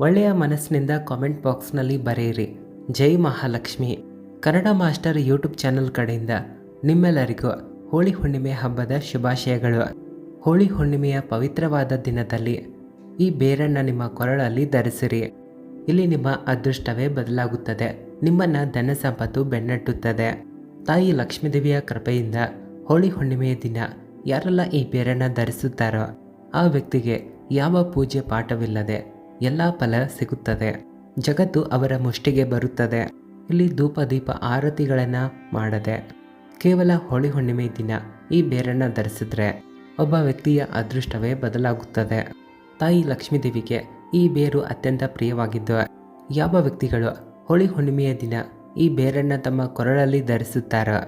ಒಳ್ಳೆಯ ಮನಸ್ಸಿನಿಂದ ಕಾಮೆಂಟ್ ಬಾಕ್ಸ್ನಲ್ಲಿ ಬರೆಯಿರಿ. ಜೈ Mahalakshmi. Kannada master YouTube channel ಕಡೆಯಿಂದ ನಿಮ್ಮೆಲ್ಲರಿಗೂ ಹೋಳಿ ಹುಣ್ಣಿಮೆ ಹಬ್ಬದ ಶುಭಾಶಯಗಳು. ಹೋಳಿ ಹುಣ್ಣಿಮೆಯ ಪವಿತ್ರವಾದ ದಿನದಲ್ಲಿ ಈ ಬೇರನ್ನು ನಿಮ್ಮ ಕೊರಳಲ್ಲಿ ಧರಿಸಿರಿ. ಇಲ್ಲಿ ನಿಮ್ಮ ಅದೃಷ್ಟವೇ ಬದಲಾಗುತ್ತದೆ. ನಿಮ್ಮನ್ನ ಧನ ಸಂಪತ್ತು ಬೆನ್ನಟ್ಟುತ್ತದೆ. ತಾಯಿ ಲಕ್ಷ್ಮೀದೇವಿಯ ಕೃಪೆಯಿಂದ ಹೋಳಿ ಹುಣ್ಣಿಮೆಯ ದಿನ ಯಾರೆಲ್ಲ ಈ ಬೇರನ್ನು ಧರಿಸುತ್ತಾರೋ ಆ ವ್ಯಕ್ತಿಗೆ ಯಾವ ಪೂಜೆ ಪಾಠವಿಲ್ಲದೆ ಎಲ್ಲ ಫಲ ಸಿಗುತ್ತದೆ. ಜಗತ್ತು ಅವರ ಮುಷ್ಟಿಗೆ ಬರುತ್ತದೆ. ಇಲ್ಲಿ ಧೂಪ ದೀಪ ಆರತಿಗಳನ್ನು ಮಾಡದೆ. ಕೇವಲ ಹೋಳಿ ಹುಣ್ಣಿಮೆ ದಿನ ಈ ಬೇರನ್ನು ಧರಿಸಿದ್ರೆ ಒಬ್ಬ ವ್ಯಕ್ತಿಯ ಅದೃಷ್ಟವೇ ಬದಲಾಗುತ್ತದೆ. ತಾಯಿ ಲಕ್ಷ್ಮೀದೇವಿಗೆ ಈ ಬೇರು ಅತ್ಯಂತ ಪ್ರಿಯವಾಗಿದ್ದು, ಯಾವ ವ್ಯಕ್ತಿಗಳು ಹೋಳಿ ಹುಣ್ಣಿಮೆಯ ದಿನ ಈ ಬೇರನ್ನು ತಮ್ಮ ಕೊರಳಲ್ಲಿ ಧರಿಸುತ್ತಾರೋ,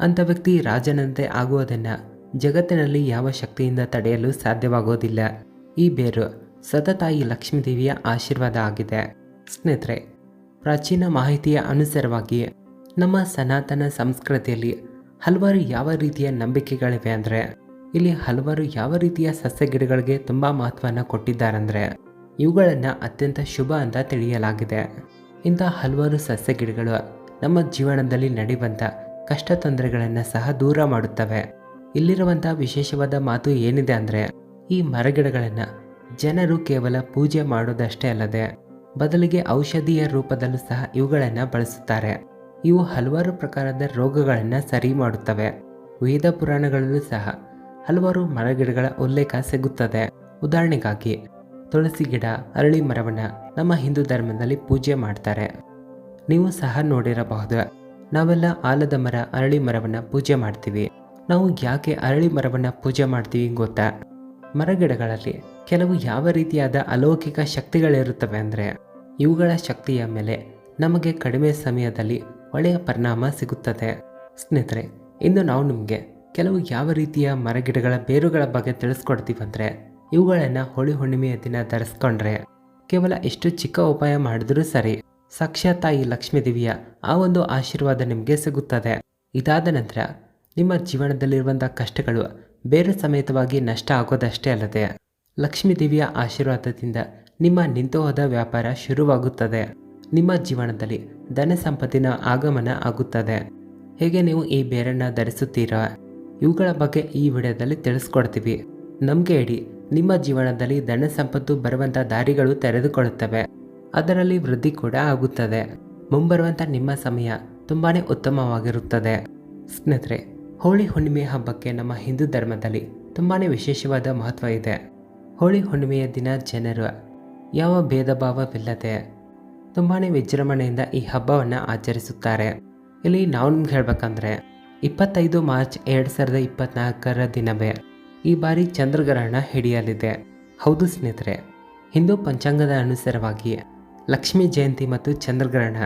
ಅಂಥ ವ್ಯಕ್ತಿ ರಾಜನಂತೆ ಆಗುವುದನ್ನು ಜಗತ್ತಿನಲ್ಲಿ ಯಾವ ಶಕ್ತಿಯಿಂದ ತಡೆಯಲು ಸಾಧ್ಯವಾಗೋದಿಲ್ಲ. ಈ ಬೇರು ಸತತಾಯಿ ಲಕ್ಷ್ಮೀದೇವಿಯ ಆಶೀರ್ವಾದ ಆಗಿದೆ. ಸ್ನೇಹಿತರೆ, ಪ್ರಾಚೀನ ಮಾಹಿತಿಯ ಅನುಸಾರವಾಗಿ ನಮ್ಮ ಸನಾತನ ಸಂಸ್ಕೃತಿಯಲ್ಲಿ ಹಲವಾರು ಯಾವ ರೀತಿಯ ನಂಬಿಕೆಗಳಿವೆ ಅಂದರೆ, ಇಲ್ಲಿ ಹಲವಾರು ಯಾವ ರೀತಿಯ ಸಸ್ಯ ಗಿಡಗಳಿಗೆ ತುಂಬ ಮಹತ್ವವನ್ನು ಕೊಟ್ಟಿದ್ದಾರೆಂದರೆ, ಇವುಗಳನ್ನು ಅತ್ಯಂತ ಶುಭ ಅಂತ ತಿಳಿಯಲಾಗಿದೆ. ಇಂಥ ಹಲವಾರು ಸಸ್ಯ ಗಿಡಗಳು ನಮ್ಮ ಜೀವನದಲ್ಲಿ ನಡೆಯುವಂಥ ಕಷ್ಟ ತೊಂದರೆಗಳನ್ನು ಸಹ ದೂರ ಮಾಡುತ್ತವೆ. ಇಲ್ಲಿರುವಂಥ ವಿಶೇಷವಾದ ಮಾತು ಏನಿದೆ ಅಂದರೆ, ಈ ಮರಗಿಡಗಳನ್ನು ಜನರು ಕೇವಲ ಪೂಜೆ ಮಾಡೋದಷ್ಟೇ ಅಲ್ಲದೆ ಬದಲಿಗೆ ಔಷಧಿಯ ರೂಪದಲ್ಲೂ ಸಹ ಇವುಗಳನ್ನು ಬಳಸುತ್ತಾರೆ. ಇವು ಹಲವಾರು ಪ್ರಕಾರದ ರೋಗಗಳನ್ನು ಸರಿ ಮಾಡುತ್ತವೆ. ವೇದ ಪುರಾಣಗಳಲ್ಲೂ ಸಹ ಹಲವಾರು ಮರಗಿಡಗಳ ಉಲ್ಲೇಖ ಸಿಗುತ್ತದೆ. ಉದಾಹರಣೆಗಾಗಿ, ತುಳಸಿ ಗಿಡ, ಅರಳಿ ಮರವನ್ನು ನಮ್ಮ ಹಿಂದೂ ಧರ್ಮದಲ್ಲಿ ಪೂಜೆ ಮಾಡ್ತಾರೆ. ನೀವು ಸಹ ನೋಡಿರಬಹುದು, ನಾವೆಲ್ಲ ಆಲದ ಮರ, ಅರಳಿ ಮರವನ್ನು ಪೂಜೆ ಮಾಡ್ತೀವಿ. ನಾವು ಯಾಕೆ ಅರಳಿ ಮರವನ್ನು ಪೂಜೆ ಮಾಡ್ತೀವಿ ಗೊತ್ತಾ? ಮರಗಿಡಗಳಲ್ಲಿ ಕೆಲವು ಯಾವ ರೀತಿಯಾದ ಅಲೌಕಿಕ ಶಕ್ತಿಗಳಿರುತ್ತವೆ ಅಂದರೆ ಇವುಗಳ ಶಕ್ತಿಯ ಮೇಲೆ ನಮಗೆ ಕಡಿಮೆ ಸಮಯದಲ್ಲಿ ಒಳ್ಳೆಯ ಪರಿಣಾಮ ಸಿಗುತ್ತದೆ. ಸ್ನೇಹಿತರೆ ಇಂದು ನಾವು ನಿಮಗೆ ಕೆಲವು ಯಾವ ರೀತಿಯ ಮರಗಿಡಗಳ ಬೇರುಗಳ ಬಗ್ಗೆ ತಿಳಿಸ್ಕೊಡ್ತೀವಂದ್ರೆ ಇವುಗಳನ್ನು ಹೋಳಿ ಹುಣ್ಣಿಮೆಯ ದಿನ ಧರಿಸ್ಕೊಂಡ್ರೆ ಕೇವಲ ಎಷ್ಟು ಚಿಕ್ಕ ಉಪಾಯ ಮಾಡಿದರೂ ಸರಿ ಸಾಕ್ಷಾತಾಯಿ ಲಕ್ಷ್ಮೀ ದೇವಿಯ ಆ ಒಂದು ಆಶೀರ್ವಾದ ನಿಮಗೆ ಸಿಗುತ್ತದೆ. ಇದಾದ ನಂತರ ನಿಮ್ಮ ಜೀವನದಲ್ಲಿರುವಂಥ ಕಷ್ಟಗಳು ಬೇರೆ ಸಮೇತವಾಗಿ ನಷ್ಟ ಆಗೋದಷ್ಟೇ ಅಲ್ಲದೆ ಲಕ್ಷ್ಮೀದೇವಿಯ ಆಶೀರ್ವಾದದಿಂದ ನಿಮ್ಮ ನಿಂತು ವ್ಯಾಪಾರ ಶುರುವಾಗುತ್ತದೆ. ನಿಮ್ಮ ಜೀವನದಲ್ಲಿ ಧನ ಸಂಪತ್ತಿನ ಆಗಮನ ಆಗುತ್ತದೆ. ಹೇಗೆ ನೀವು ಈ ಬೇರನ್ನ ಧರಿಸುತ್ತೀರಾ? ಇವುಗಳ ಬಗ್ಗೆ ಈ ವಿಡಿಯೋದಲ್ಲಿ ತಿಳಿಸ್ಕೊಡ್ತೀವಿ. ನಂಬಿಕೆ ಇಡಿ ನಿಮ್ಮ ಜೀವನದಲ್ಲಿ ಧನ ಸಂಪತ್ತು ಬರುವಂಥ ದಾರಿಗಳು ತೆರೆದುಕೊಳ್ಳುತ್ತವೆ. ಅದರಲ್ಲಿ ವೃದ್ಧಿ ಕೂಡ ಆಗುತ್ತದೆ. ಮುಂಬರುವಂಥ ನಿಮ್ಮ ಸಮಯ ತುಂಬಾ ಉತ್ತಮವಾಗಿರುತ್ತದೆ. ಸ್ನೇಹಿತರೆ, ಹೋಳಿ ಹುಣ್ಣಿಮೆ ಹಬ್ಬಕ್ಕೆ ನಮ್ಮ ಹಿಂದೂ ಧರ್ಮದಲ್ಲಿ ತುಂಬಾ ವಿಶೇಷವಾದ ಮಹತ್ವ ಇದೆ. ಹೋಳಿ ಹುಣ್ಣಿಮೆಯ ದಿನ ಜನರು ಯಾವ ಭೇದ ಭಾವವಿಲ್ಲದೆ ತುಂಬಾ ವಿಜೃಂಭಣೆಯಿಂದ ಈ ಹಬ್ಬವನ್ನು ಆಚರಿಸುತ್ತಾರೆ. ಇಲ್ಲಿ ನಾವು ನಿಮ್ಗೆ ಹೇಳ್ಬೇಕಂದ್ರೆ, ಇಪ್ಪತ್ತೈದು ಮಾರ್ಚ್ ಎರಡು ಸಾವಿರದ ಇಪ್ಪತ್ನಾಲ್ಕರ ದಿನವೇ ಈ ಬಾರಿ ಚಂದ್ರಗ್ರಹಣ ಹಿಡಿಯಲಿದೆ. ಹೌದು ಸ್ನೇಹಿತರೆ, ಹಿಂದೂ ಪಂಚಾಂಗದ ಅನುಸಾರವಾಗಿ ಲಕ್ಷ್ಮೀ ಜಯಂತಿ ಮತ್ತು ಚಂದ್ರಗ್ರಹಣ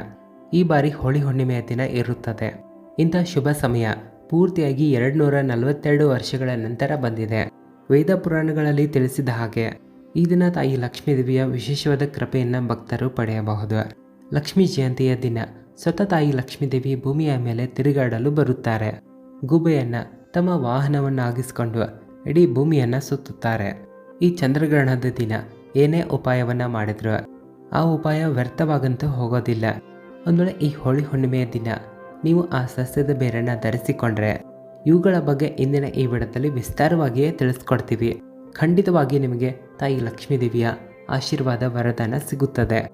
ಈ ಬಾರಿ ಹೋಳಿ ಹುಣ್ಣಿಮೆಯ ದಿನ ಇರುತ್ತದೆ. ಇಂಥ ಶುಭ ಸಮಯ ಪೂರ್ತಿಯಾಗಿ ಎರಡು ನೂರ ನಲವತ್ತೆರಡು ವರ್ಷಗಳ ನಂತರ ಬಂದಿದೆ. ವೇದ ಪುರಾಣಗಳಲ್ಲಿ ತಿಳಿಸಿದ ಹಾಗೆ ಈ ದಿನ ತಾಯಿ ಲಕ್ಷ್ಮೀ ದೇವಿಯ ವಿಶೇಷವಾದ ಕೃಪೆಯನ್ನು ಭಕ್ತರು ಪಡೆಯಬಹುದು. ಲಕ್ಷ್ಮೀ ಜಯಂತಿಯ ದಿನ ಸ್ವತಃ ತಾಯಿ ಲಕ್ಷ್ಮೀದೇವಿ ಭೂಮಿಯ ಮೇಲೆ ತಿರುಗಾಡಲು ಬರುತ್ತಾರೆ. ಗುಬೆಯನ್ನು ತಮ್ಮ ವಾಹನವನ್ನಾಗಿಸಿಕೊಂಡು ಇಡೀ ಭೂಮಿಯನ್ನು ಸುತ್ತುತ್ತಾರೆ. ಈ ಚಂದ್ರಗ್ರಹಣದ ದಿನ ಏನೇ ಉಪಾಯವನ್ನು ಮಾಡಿದ್ರು ಆ ಉಪಾಯ ವ್ಯರ್ಥವಾಗಂತೂ ಹೋಗೋದಿಲ್ಲ. ಒಂದು ಈ ಹೋಳಿ ಹುಣ್ಣಿಮೆಯ ದಿನ ನೀವು ಆ ಸಸ್ಯದ ಬೇರನ್ನು ಧರಿಸಿಕೊಂಡ್ರೆ ಇವುಗಳ ಬಗ್ಗೆ ಇಂದಿನ ಈ ವಿಡದಲ್ಲಿ ವಿಸ್ತಾರವಾಗಿಯೇ ತಿಳಿಸ್ಕೊಡ್ತೀವಿ. ಖಂಡಿತವಾಗಿ ನಿಮಗೆ ತಾಯಿ ಲಕ್ಷ್ಮೀದೇವಿಯ ಆಶೀರ್ವಾದ ವರದಾನ ಸಿಗುತ್ತದೆ.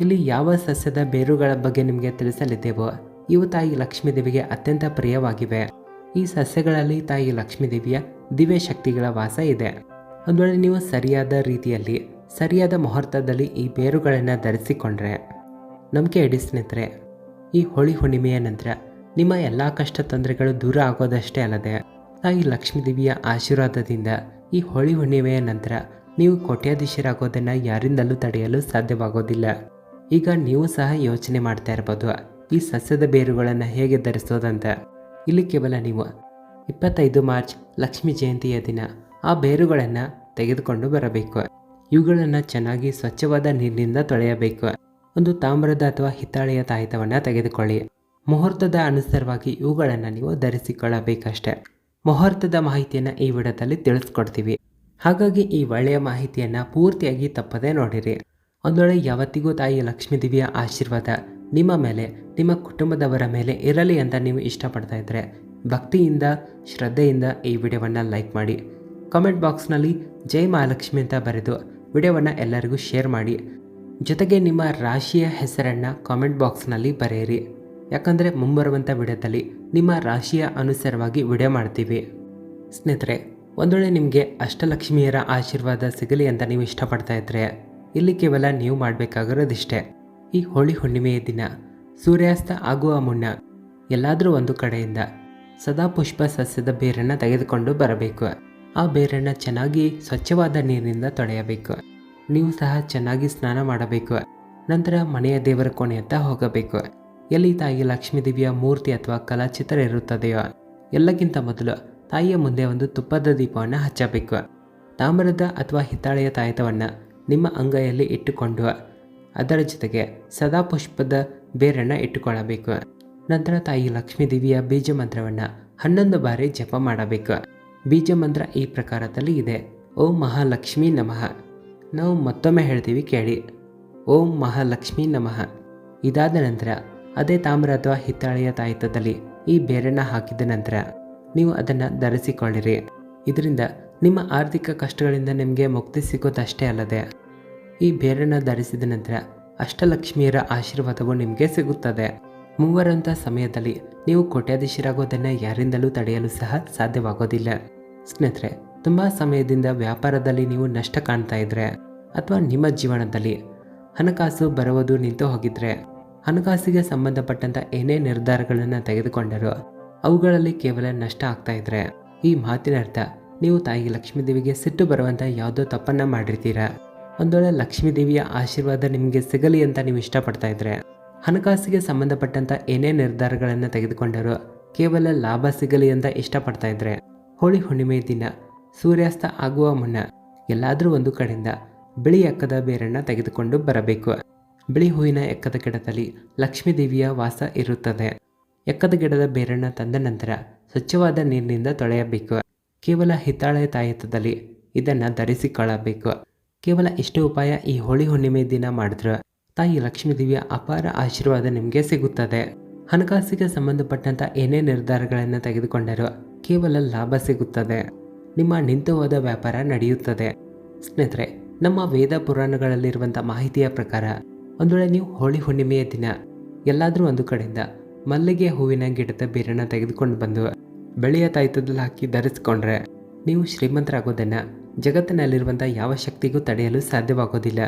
ಇಲ್ಲಿ ಯಾವ ಸಸ್ಯದ ಬೇರುಗಳ ಬಗ್ಗೆ ನಿಮಗೆ ತಿಳಿಸಲಿದ್ದೇವೋ, ಇವು ತಾಯಿ ಲಕ್ಷ್ಮೀದೇವಿಗೆ ಅತ್ಯಂತ ಪ್ರಿಯವಾಗಿವೆ. ಈ ಸಸ್ಯಗಳಲ್ಲಿ ತಾಯಿ ಲಕ್ಷ್ಮೀದೇವಿಯ ದಿವ್ಯ ಶಕ್ತಿಗಳ ವಾಸ ಇದೆ. ಅದರಲ್ಲಿ ನೀವು ಸರಿಯಾದ ರೀತಿಯಲ್ಲಿ, ಸರಿಯಾದ ಮುಹೂರ್ತದಲ್ಲಿ ಈ ಬೇರುಗಳನ್ನು ಧರಿಸಿಕೊಂಡ್ರೆ, ನಂಬಿಕೆ ಇಡಿ ಸ್ನೇಹಿತರೆ, ಈ ಹೋಳಿ ಹುಣ್ಣಿಮೆಯ ನಂತರ ನಿಮ್ಮ ಎಲ್ಲ ಕಷ್ಟ ತೊಂದರೆಗಳು ದೂರ ಆಗೋದಷ್ಟೇ ಅಲ್ಲದೆ ತಾಯಿ ಲಕ್ಷ್ಮೀದೇವಿಯ ಆಶೀರ್ವಾದದಿಂದ ಈ ಹೋಳಿ ಹುಣ್ಣಿಮೆಯ ನಂತರ ನೀವು ಕೋಟ್ಯಾಧೀಶರಾಗೋದನ್ನು ಯಾರಿಂದಲೂ ತಡೆಯಲು ಸಾಧ್ಯವಾಗೋದಿಲ್ಲ. ಈಗ ನೀವು ಸಹ ಯೋಚನೆ ಮಾಡ್ತಾ ಇರ್ಬೋದು, ಈ ಸಸ್ಯದ ಬೇರುಗಳನ್ನು ಹೇಗೆ ಧರಿಸೋದಂತ. ಇಲ್ಲಿ ಕೇವಲ ನೀವು ಇಪ್ಪತ್ತೈದು ಮಾರ್ಚ್ ಲಕ್ಷ್ಮೀ ಜಯಂತಿಯ ದಿನ ಆ ಬೇರುಗಳನ್ನು ತೆಗೆದುಕೊಂಡು ಬರಬೇಕು. ಇವುಗಳನ್ನು ಚೆನ್ನಾಗಿ ಸ್ವಚ್ಛವಾದ ನೀರಿನಿಂದ ತೊಳೆಯಬೇಕು. ಒಂದು ತಾಮ್ರದ ಅಥವಾ ಹಿತ್ತಾಳೆಯ ತಾಯಿತವನ್ನು ತೆಗೆದುಕೊಳ್ಳಿ. ಮುಹೂರ್ತದ ಅನುಸಾರವಾಗಿ ಇವುಗಳನ್ನು ನೀವು ಧರಿಸಿಕೊಳ್ಳಬೇಕಷ್ಟೆ. ಮುಹೂರ್ತದ ಮಾಹಿತಿಯನ್ನು ಈ ವಿಡಿಯೋದಲ್ಲಿ ತಿಳಿಸ್ಕೊಡ್ತೀವಿ. ಹಾಗಾಗಿ ಈ ಒಳ್ಳೆಯ ಮಾಹಿತಿಯನ್ನು ಪೂರ್ತಿಯಾಗಿ ತಪ್ಪದೆ ನೋಡಿರಿ. ಒಂದು ವೇಳೆ ಯಾವತ್ತಿಗೂ ತಾಯಿ ಲಕ್ಷ್ಮೀದೇವಿಯ ಆಶೀರ್ವಾದ ನಿಮ್ಮ ಮೇಲೆ, ನಿಮ್ಮ ಕುಟುಂಬದವರ ಮೇಲೆ ಇರಲಿ ಅಂತ ನೀವು ಇಷ್ಟಪಡ್ತಾ ಇದ್ದರೆ ಭಕ್ತಿಯಿಂದ, ಶ್ರದ್ಧೆಯಿಂದ ಈ ವಿಡಿಯೋವನ್ನು ಲೈಕ್ ಮಾಡಿ. ಕಾಮೆಂಟ್ ಬಾಕ್ಸ್ನಲ್ಲಿ ಜೈ ಮಹಾಲಕ್ಷ್ಮಿ ಅಂತ ಬರೆದು ವಿಡಿಯೋವನ್ನು ಎಲ್ಲರಿಗೂ ಶೇರ್ ಮಾಡಿ. ಜೊತೆಗೆ ನಿಮ್ಮ ರಾಶಿಯ ಹೆಸರನ್ನು ಕಾಮೆಂಟ್ ಬಾಕ್ಸ್ನಲ್ಲಿ ಬರೆಯಿರಿ. ಯಾಕಂದರೆ ಮುಂಬರುವಂಥ ವಿಡಿಯೋದಲ್ಲಿ ನಿಮ್ಮ ರಾಶಿಯ ಅನುಸಾರವಾಗಿ ವಿಡಿಯೋ ಮಾಡ್ತೀವಿ. ಸ್ನೇಹಿತರೆ ಒಂದು ವೇಳೆ ನಿಮಗೆ ಅಷ್ಟಲಕ್ಷ್ಮಿಯರ ಆಶೀರ್ವಾದ ಸಿಗಲಿ ಅಂತ ನೀವು ಇಷ್ಟಪಡ್ತಾ ಇದ್ದರೆ ಇಲ್ಲಿ ಕೇವಲ ನೀವು ಮಾಡಬೇಕಾಗಿರೋದಿಷ್ಟೇ. ಈ ಹೋಳಿ ಹುಣ್ಣಿಮೆಯ ದಿನ, ಸೂರ್ಯಾಸ್ತ ಆಗುವ ಮುನ್ನ ಎಲ್ಲಾದರೂ ಒಂದು ಕಡೆಯಿಂದ ಸದಾ ಪುಷ್ಪ ಸಸ್ಯದ ಬೇರನ್ನು ತೆಗೆದುಕೊಂಡು ಬರಬೇಕು. ಆ ಬೇರನ್ನು ಚೆನ್ನಾಗಿ ಸ್ವಚ್ಛವಾದ ನೀರಿನಿಂದ ತೊಳೆಯಬೇಕು. ನೀವು ಸಹ ಚೆನ್ನಾಗಿ ಸ್ನಾನ ಮಾಡಬೇಕು. ನಂತರ ಮನೆಯ ದೇವರ ಕೋಣೆಯತ್ತ ಹೋಗಬೇಕು. ಎಲ್ಲಿ ತಾಯಿ ಲಕ್ಷ್ಮೀ ದೇವಿಯ ಮೂರ್ತಿ ಅಥವಾ ಕಲಾಚಿತ್ರ ಇರುತ್ತದೆಯೋ, ಎಲ್ಲಕ್ಕಿಂತ ಮೊದಲು ತಾಯಿಯ ಮುಂದೆ ಒಂದು ತುಪ್ಪದ ದೀಪವನ್ನು ಹಚ್ಚಬೇಕು. ತಾಮ್ರದ ಅಥವಾ ಹಿತ್ತಾಳೆಯ ತಾಯತವನ್ನು ನಿಮ್ಮ ಅಂಗೈಯಲ್ಲಿ ಇಟ್ಟುಕೊಂಡು ಅದರ ಜೊತೆಗೆ ಸದಾ ಪುಷ್ಪದ ಬೇರನ್ನು ಇಟ್ಟುಕೊಳ್ಳಬೇಕು. ನಂತರ ತಾಯಿ ಲಕ್ಷ್ಮೀ ದೇವಿಯ ಬೀಜ ಮಂತ್ರವನ್ನು ಹನ್ನೊಂದು ಬಾರಿ ಜಪ ಮಾಡಬೇಕು. ಬೀಜ ಮಂತ್ರ ಈ ಪ್ರಕಾರದಲ್ಲಿ ಇದೆ. ಓಂ ಮಹಾಲಕ್ಷ್ಮೀ ನಮಃ. ನಾವು ಮತ್ತೊಮ್ಮೆ ಹೇಳ್ತೀವಿ ಕೇಳಿ. ಓಂ ಮಹಾಲಕ್ಷ್ಮೀ ನಮಃ. ಇದಾದ ನಂತರ ಅದೇ ತಾಮ್ರ ಅಥವಾ ಹಿತ್ತಾಳೆಯ ತಾಯಿತದಲ್ಲಿ ಈ ಬೇರನ್ನು ಹಾಕಿದ ನಂತರ ನೀವು ಅದನ್ನು ಧರಿಸಿಕೊಳ್ಳಿರಿ. ಇದರಿಂದ ನಿಮ್ಮ ಆರ್ಥಿಕ ಕಷ್ಟಗಳಿಂದ ನಿಮಗೆ ಮುಕ್ತಿ ಸಿಗೋದಷ್ಟೇ ಅಲ್ಲದೆ ಈ ಬೇರನ್ನು ಧರಿಸಿದ ನಂತರ ಅಷ್ಟಲಕ್ಷ್ಮಿಯರ ಆಶೀರ್ವಾದವು ನಿಮಗೆ ಸಿಗುತ್ತದೆ. ಮೂವರಂಥ ಸಮಯದಲ್ಲಿ ನೀವು ಕೋಟ್ಯಾಧೀಶರಾಗೋದನ್ನು ಯಾರಿಂದಲೂ ತಡೆಯಲು ಸಹ ಸಾಧ್ಯವಾಗೋದಿಲ್ಲ. ಸ್ನೇಹಿತರೆ, ತುಂಬ ಸಮಯದಿಂದ ವ್ಯಾಪಾರದಲ್ಲಿ ನೀವು ನಷ್ಟ ಕಾಣ್ತಾ ಇದ್ರೆ ಅಥವಾ ನಿಮ್ಮ ಜೀವನದಲ್ಲಿ ಹಣಕಾಸು ಬರುವುದು ನಿಂತು ಹೋಗಿದ್ರೆ ಹಣಕಾಸಿಗೆ ಸಂಬಂಧಪಟ್ಟಂತ ಏನೇ ನಿರ್ಧಾರಗಳನ್ನು ತೆಗೆದುಕೊಂಡರೂ ಅವುಗಳಲ್ಲಿ ಕೇವಲ ನಷ್ಟ ಆಗ್ತಾ ಇದ್ರೆ, ಈ ಮಾತಿನ ಅರ್ಥ ನೀವು ತಾಯಿ ಲಕ್ಷ್ಮೀದೇವಿಗೆ ಸಿಟ್ಟು ಬರುವಂತ ಯಾವುದೋ ತಪ್ಪನ್ನ ಮಾಡಿರ್ತೀರಾ? ಒಂದೊಳ್ಳೆ ಲಕ್ಷ್ಮೀದೇವಿಯ ಲಕ್ಷ್ಮೀ ದೇವಿಯ ಆಶೀರ್ವಾದ ನಿಮಗೆ ಸಿಗಲಿ ಅಂತ ನೀವು ಇಷ್ಟಪಡ್ತಾ ಇದ್ರೆ, ಹಣಕಾಸಿಗೆ ಸಂಬಂಧಪಟ್ಟಂತ ಏನೇ ನಿರ್ಧಾರಗಳನ್ನು ತೆಗೆದುಕೊಂಡರೂ ಕೇವಲ ಲಾಭ ಸಿಗಲಿ ಅಂತ ಇಷ್ಟಪಡ್ತಾ ಇದ್ರೆ, ಹೋಳಿ ಹುಣ್ಣಿಮೆ ದಿನ ಸೂರ್ಯಾಸ್ತ ಆಗುವ ಮುನ್ನ ಎಲ್ಲಾದರೂ ಒಂದು ಕಡೆಯಿಂದ ಬಿಳಿ ಅಕ್ಕದ ಬೇರನ್ನು ತೆಗೆದುಕೊಂಡು ಬರಬೇಕು. ಬಿಳಿ ಹೂವಿನ ಎಕ್ಕದ ಗಿಡದಲ್ಲಿ ಲಕ್ಷ್ಮೀದೇವಿಯ ವಾಸ ಇರುತ್ತದೆ. ಎಕ್ಕದ ಗಿಡದ ಬೇರನ್ನ ತಂದ ನಂತರ ಸ್ವಚ್ಛವಾದ ನೀರಿನಿಂದ ತೊಳೆಯಬೇಕು. ಕೇವಲ ಹಿತ್ತಾಳೆ ತಾಯತದಲ್ಲಿ ಇದನ್ನು ಧರಿಸಿಕೊಳ್ಳಬೇಕು. ಕೇವಲ ಇಷ್ಟು ಉಪಾಯ ಈ ಹೋಳಿ ಹುಣ್ಣಿಮೆ ದಿನ ಮಾಡಿದ್ರು ತಾಯಿ ಲಕ್ಷ್ಮೀದೇವಿಯ ಅಪಾರ ಆಶೀರ್ವಾದ ನಿಮಗೆ ಸಿಗುತ್ತದೆ. ಹಣಕಾಸಿಗೆ ಸಂಬಂಧಪಟ್ಟಂಥ ಏನೇ ನಿರ್ಧಾರಗಳನ್ನು ತೆಗೆದುಕೊಂಡರೂ ಕೇವಲ ಲಾಭ ಸಿಗುತ್ತದೆ. ನಿಮ್ಮ ನಿಂತು ಹೋದ ವ್ಯಾಪಾರ ನಡೆಯುತ್ತದೆ. ಸ್ನೇಹಿತರೆ, ನಮ್ಮ ವೇದ ಪುರಾಣಗಳಲ್ಲಿರುವಂಥ ಮಾಹಿತಿಯ ಪ್ರಕಾರ ಒಂದು ವೇಳೆ ನೀವು ಹೋಳಿ ಹುಣ್ಣಿಮೆಯ ದಿನ ಎಲ್ಲಾದರೂ ಒಂದು ಕಡೆಯಿಂದ ಮಲ್ಲಿಗೆ ಹೂವಿನ ಗಿಡದ ಬೇರನ್ನು ತೆಗೆದುಕೊಂಡು ಬಂದು ಬೆಳೆಯ ತಾಯ್ತದಲ್ಲಿ ಹಾಕಿ ಧರಿಸ್ಕೊಂಡ್ರೆ ನೀವು ಶ್ರೀಮಂತರಾಗೋದನ್ನು ಜಗತ್ತಿನಲ್ಲಿರುವಂಥ ಯಾವ ಶಕ್ತಿಗೂ ತಡೆಯಲು ಸಾಧ್ಯವಾಗೋದಿಲ್ಲ.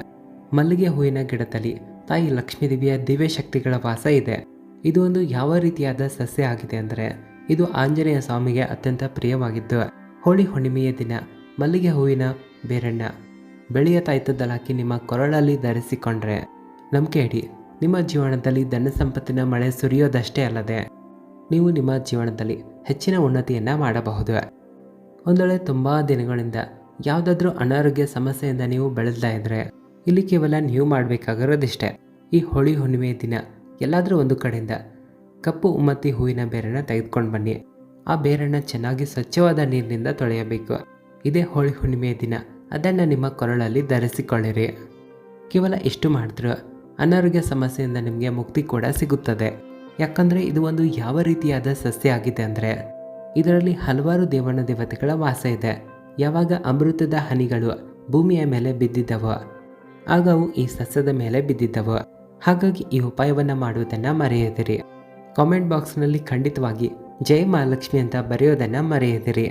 ಮಲ್ಲಿಗೆ ಹೂವಿನ ಗಿಡದಲ್ಲಿ ತಾಯಿ ಲಕ್ಷ್ಮೀದೇವಿಯ ದಿವ್ಯ ಶಕ್ತಿಗಳ ವಾಸ ಇದೆ. ಇದು ಒಂದು ಯಾವ ರೀತಿಯಾದ ಸಸ್ಯ ಆಗಿದೆ ಅಂದರೆ ಇದು ಆಂಜನೇಯ ಸ್ವಾಮಿಗೆ ಅತ್ಯಂತ ಪ್ರಿಯವಾಗಿದ್ದು, ಹೋಳಿ ಹುಣ್ಣಿಮೆಯ ದಿನ ಮಲ್ಲಿಗೆ ಹೂವಿನ ಬೇರಣ್ಣ ಬೆಳೆಯ ತಾಯ್ತದಲ್ಲಿ ಹಾಕಿ ನಿಮ್ಮ ಕೊರಳಲ್ಲಿ ಧರಿಸಿಕೊಂಡ್ರೆ ನಂಬಿಕೆ ಇಡಿ. ನಿಮ್ಮ ಜೀವನದಲ್ಲಿ ಧನ ಸಂಪತ್ತಿನ ಮಳೆ ಸುರಿಯೋದಷ್ಟೇ ಅಲ್ಲದೆ ನೀವು ನಿಮ್ಮ ಜೀವನದಲ್ಲಿ ಹೆಚ್ಚಿನ ಉನ್ನತಿಯನ್ನು ಮಾಡಬಹುದು. ಒಂದೊಳ್ಳೆ ತುಂಬ ದಿನಗಳಿಂದ ಯಾವುದಾದ್ರೂ ಅನಾರೋಗ್ಯ ಸಮಸ್ಯೆಯಿಂದ ನೀವು ಬೆಳೆಸ್ತಾ ಇದ್ದರೆ ಇಲ್ಲಿ ಕೇವಲ ನೀವು ಮಾಡಬೇಕಾಗಿರೋದಿಷ್ಟೇ. ಈ ಹೋಳಿ ಹುಣ್ಣಿಮೆ ದಿನ ಎಲ್ಲಾದರೂ ಒಂದು ಕಡೆಯಿಂದ ಕಪ್ಪು ಉಮ್ಮತ್ತಿ ಹೂವಿನ ಬೇರನ್ನು ತೆಗೆದುಕೊಂಡು ಬನ್ನಿ. ಆ ಬೇರನ್ನು ಚೆನ್ನಾಗಿ ಸ್ವಚ್ಛವಾದ ನೀರಿನಿಂದ ತೊಳೆಯಬೇಕು. ಇದೇ ಹೋಳಿ ಹುಣ್ಣಿಮೆಯ ದಿನ, ಅದನ್ನು ನಿಮ್ಮ ಕೊರಳಲ್ಲಿ ಧರಿಸಿಕೊಳ್ಳಿರಿ. ಕೇವಲ ಇಷ್ಟು ಮಾಡಿದ್ರು ಅನಾರೋಗ್ಯ ಸಮಸ್ಯೆಯಿಂದ ನಿಮಗೆ ಮುಕ್ತಿ ಕೂಡ ಸಿಗುತ್ತದೆ. ಯಾಕಂದರೆ ಇದು ಒಂದು ಯಾವ ರೀತಿಯಾದ ಸಸ್ಯ ಆಗಿದೆ ಅಂದರೆ, ಇದರಲ್ಲಿ ಹಲವಾರು ದೇವನ ದೇವತೆಗಳ ವಾಸ ಇದೆ. ಯಾವಾಗ ಅಮೃತದ ಹನಿಗಳು ಭೂಮಿಯ ಮೇಲೆ ಬಿದ್ದಿದ್ದವು, ಆಗ ಅವು ಈ ಸಸ್ಯದ ಮೇಲೆ ಬಿದ್ದಿದ್ದವು, ಹಾಗಾಗಿ ಈ ಉಪಾಯವನ್ನು ಮಾಡುವುದನ್ನು ಮರೆಯದಿರಿ. ಕಾಮೆಂಟ್ ಬಾಕ್ಸ್ನಲ್ಲಿ ಖಂಡಿತವಾಗಿ ಜೈ ಮಹಾಲಕ್ಷ್ಮಿ ಅಂತ ಬರೆಯೋದನ್ನು ಮರೆಯದಿರಿ.